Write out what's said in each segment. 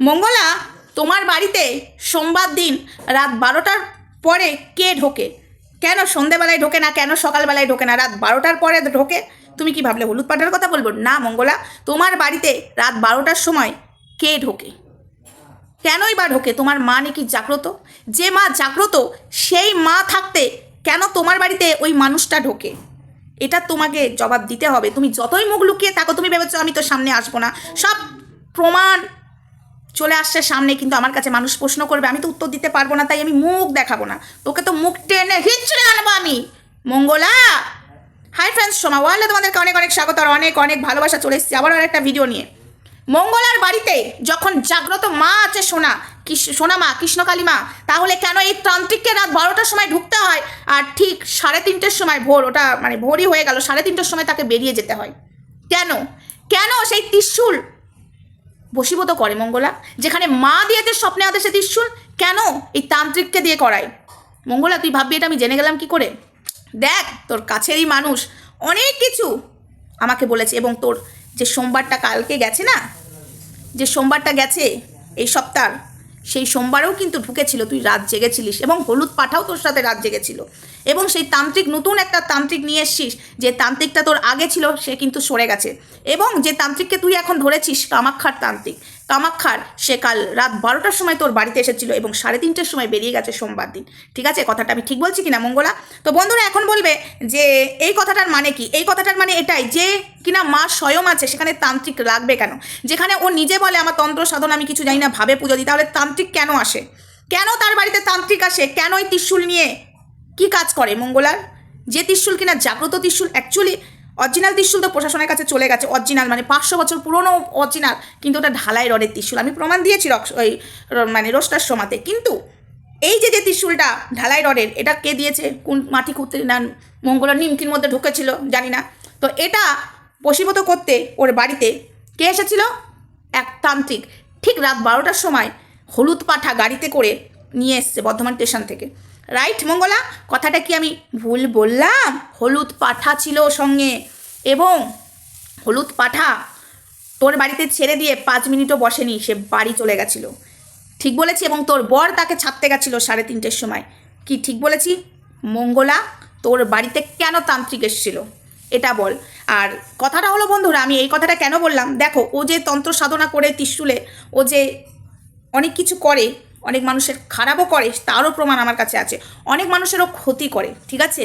মঙ্গলা, তোমার বাড়িতে সোমবার দিন রাত বারোটার পরে কে ঢোকে? কেন সন্ধেবেলায় ঢোকে না? কেন সকালবেলায় ঢোকে না? রাত বারোটার পরে ঢোকে? তুমি কি ভাবলে হলুদ পাটার কথা বলব? না মঙ্গলা, তোমার বাড়িতে রাত বারোটার সময় কে ঢোকে? কেনই বা ঢোকে? তোমার মা নাকি জাগ্রত? যে মা জাগ্রত, সেই মা থাকতে কেন তোমার বাড়িতে ওই মানুষটা ঢোকে? এটা তোমাকে জবাব দিতে হবে। তুমি যতই মুখ লুকিয়ে থাকো, তুমি ভেবেছো আমি তো সামনে আসব না। সব প্রমাণ চলে আসছে সামনে, কিন্তু আমার কাছে মানুষ প্রশ্ন করবে, আমি তো উত্তর দিতে পারব না, তাই আমি মুখ দেখাবো না। তোকে তো মুখ টেনে হিচড়ে আনব আমি। মঙ্গলা! হাই ফ্রেন্ডস সোমা ওয়ালে তোমাদেরকে অনেক অনেক স্বাগত আর অনেক অনেক ভালোবাসা চলে এসেছি। আবার একটা ভিডিও নিয়ে। মঙ্গলার বাড়িতে যখন জাগ্রত মা আছে সোনা সোনা মা, কৃষ্ণকালী মা, তাহলে কেন এই তান্ত্রিককে রাত বারোটার সময় ঢুকতে হয় আর ঠিক সাড়ে তিনটের সময় ভোর, ওটা মানে ভোরই হয়ে গেল, সাড়ে তিনটের সময় তাকে বেরিয়ে যেতে হয়? কেন? কেন সেই ত্রিশূল বশীভূত করে মঙ্গলা, যেখানে মা দিয়ে দিয়েছে স্বপ্নে আদেশে ত্রিশূল কেন এই তান্ত্রিককে দিয়ে করায়? মঙ্গলা, তুই ভাববি এটা আমি জেনে গেলাম কি করে? দেখ, তোর কাছেরই মানুষ অনেক কিছু আমাকে বলেছে এবং তোর যে সোমবারটা কালকে গেছে না, যে সোমবারটা গেছে এই সপ্তাহ, সেই সোমবারেও কিন্তু ঢুকেছিল, তুই রাত জেগেছিলিস এবং হলুদ পাঠাও তোর সাথে রাত জেগেছিল। এবং সেই তান্ত্রিক, নতুন একটা তান্ত্রিক নিয়ে এসছিস। যে তান্ত্রিকটা তোর আগে ছিল, সে কিন্তু সরে গেছে। এবং যে তান্ত্রিককে তুই এখন ধরেছিস কামাক্ষার তান্ত্রিক কামাক্ষার সে কাল রাত বারোটার সময় তোর বাড়িতে এসেছিল এবং সাড়ে তিনটের সময় বেরিয়ে গেছে সোমবার দিন। ঠিক আছে? কথাটা আমি ঠিক বলছি কিনা, মঙ্গলা? তো বন্ধুরা, এখন বলবে যে এই কথাটার মানে কি? এই কথাটার মানে এটাই যে কিনা মা স্বয়ং আছে, সেখানে তান্ত্রিক লাগবে কেন? যেখানে ও নিজে বলে, আমার তন্ত্র সাধন, আমি কিছু জানি না, ভাবে পুজো দিই। তাহলে তান্ত্রিক কেন আসে? কেন তার বাড়িতে তান্ত্রিক আসে? কেন ওই ত্রিশূল নিয়ে কি কাজ করে মঙ্গলার? যে ত্রিশূল কিনা জাগ্রত ত্রিশূল অ্যাকচুয়ালি অরিজিনাল ত্রিশূল তো প্রশাসনের কাছে চলে গেছে অরিজিনাল মানে পাঁচশো বছর পুরনো অরিজিনাল কিন্তু ওটা ঢালাই রডের ত্রিশূল। আমি প্রমাণ দিয়েছি ওই মানে রোস্টার সমাতে কিন্তু এই যে যে ত্রিশূলটা ঢালাই রডের, এটা কে দিয়েছে? কোন মাটি খুঁড়তে না মঙ্গলার নিমকির মধ্যে ঢুকেছিল, জানি না। তো এটা বশীভূত করতে ওর বাড়িতে কে এসেছিল? এক তান্ত্রিক। ঠিক রাত বারোটার সময় হলুদ পাঠা গাড়িতে করে নিয়ে এসছে বর্ধমান স্টেশন থেকে। রাইট মঙ্গলা? কথাটা কি আমি ভুল বললাম? হলুদ পাঠা ছিল সঙ্গে। এবং হলুদ পাঠা তোর বাড়িতে ছেড়ে দিয়ে পাঁচ মিনিটও বসেনি, সে বাড়ি চলে গেছিল। ঠিক বলেছি? এবং তোর বর তাকে ছাড়তে গেছিল সাড়ে তিনটের সময়। কি ঠিক বলেছি? মঙ্গলা, তোর বাড়িতে কেন তান্ত্রিক এসেছিল? এটা বল। আর কথাটা হলো, বন্ধুরা, আমি এই কথাটা কেন বললাম? দেখো, ও যে তন্ত্র সাধনা করে ত্রিশুলে, ও যে অনেক কিছু করে অনেক মানুষের খারাপও করে, তারও প্রমাণ আমার কাছে আছে। অনেক মানুষেরও ক্ষতি করে, ঠিক আছে?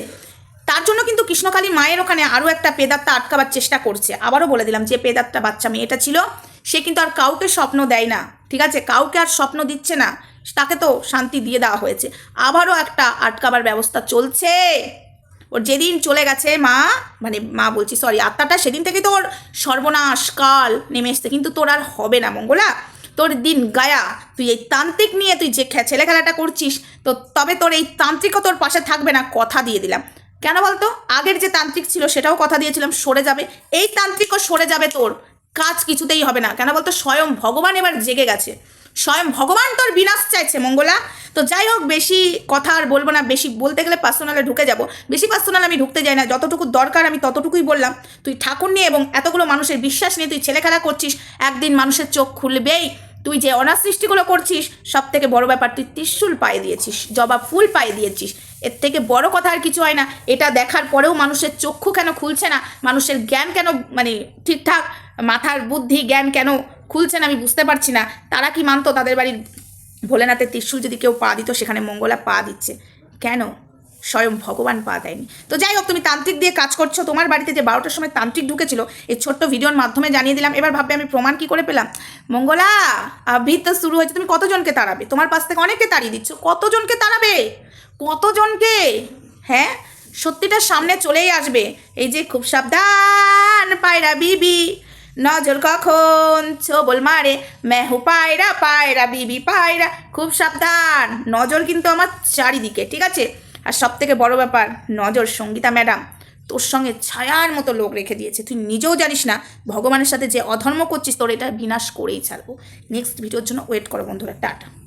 তার জন্য কিন্তু কৃষ্ণকালী মায়ের ওখানে আরও একটা পেদারটা আটকাবার চেষ্টা করছে। আবারও বলে দিলাম, যে পেদারটা বাচ্চা মেয়েটা ছিল, সে কিন্তু আর কাউকে স্বপ্ন দেয় না, ঠিক আছে? কাউকে আর স্বপ্ন দিচ্ছে না, তাকে তো শান্তি দিয়ে দেওয়া হয়েছে। আবারও একটা আটকাবার ব্যবস্থা চলছে। ওর যেদিন চলে গেছে মা মানে মা বলছি সরি আত্মাটা সেদিন থেকে তো ওর সর্বনাশ কাল নেমে এসছে, কিন্তু তোর আর হবে না মঙ্গলা। তোর দিন গায়া, তুই এই তান্ত্রিক নিয়ে তুই যে ছেলে খেলাটা করছিস, তো তবে তোর এই তান্ত্রিকও তোর পাশে থাকবে না, কথা দিয়ে দিলাম। কেন বলতো? আগের যে তান্ত্রিক ছিল সেটাও কথা দিয়েছিলাম, সরে যাবে। এই তান্ত্রিকও সরে যাবে তোর, কাজ কিছুতেই হবে না। কেন বলতো? স্বয়ং ভগবান এবার জেগে গেছে। স্বয়ং ভগবান তোর বিনাশ চাইছে, মঙ্গলা। তো যাই হোক, বেশি কথা আর বলব না, বেশি বলতে গেলে পার্সোনালে ঢুকে যাব। বেশি পার্সোনাল আমি ঢুকতে যাই না, যতটুকু দরকার আমি ততটুকুই বললাম। তুই ঠাকুর নিয়ে এবং এতগুলো মানুষের বিশ্বাস নিয়ে তুই ছেলে খেলা করছিস, একদিন মানুষের চোখ খুলবেই। তুই যে অনার সৃষ্টিগুলো করছিস সব থেকে বড় ব্যাপার, তুই ত্রিশুল পায়ে দিয়েছিস, জবা ফুল পায়ে দিয়েছিস। এর থেকে বড় কথা আর কিছু হয় না, এটা দেখার পরেও মানুষের চক্ষু কেন খুলছে না? মানুষের জ্ঞান কেন মানে ঠিকঠাক, মাথার বুদ্ধি, জ্ঞান কেন খুলছে না আমি বুঝতে পারছি না। তারা কি মানতো? তাদের বাড়ির ভোলেনাথের ত্রিশূল যদি কেউ পা দিত, সেখানে মঙ্গলা পা দিচ্ছে। কেন? স্বয়ং ভগবান পা দেয়নি। তো যাই হোক, তুমি তান্ত্রিক দিয়ে কাজ করছ। তোমার বাড়িতে যে বারোটার সময় তান্ত্রিক ঢুকেছিল, এই ছোট্ট ভিডিওর মাধ্যমে জানিয়ে দিলাম। এবার ভাববে, আমি প্রমাণ কি করে পেলাম? মঙ্গলা আবির তো শুরু হয়েছে। তুমি কতজনকে তাড়াবে? তোমার পাশ থেকে অনেককে তাড়িয়ে দিচ্ছ। কতজনকে তাড়াবে? কতজনকে? হ্যাঁ? সত্যিটা সামনে চলেই আসবে। এই যে খুব সাবধান, পায়রা বিবি। নজর কখন? ছবল মারে, মেহু পায়রা পায়রা, বিবি পায়রা। খুব সাবধান, নজর কিন্তু আমার চারিদিকে, ঠিক আছে? আর সব থেকে বড় ব্যাপার, নজর সঙ্গীতা ম্যাডাম, তোর সঙ্গে ছায়ার মতো লোক রেখে দিয়েছে। তুই নিজেও জানিস না, ভগবানের সাথে যে অধর্ম করছিস তোর, এটা বিনাশ করেই ছাড়বো। নেক্সট ভিডিওর জন্য ওয়েট করো বন্ধুরা, টাটা।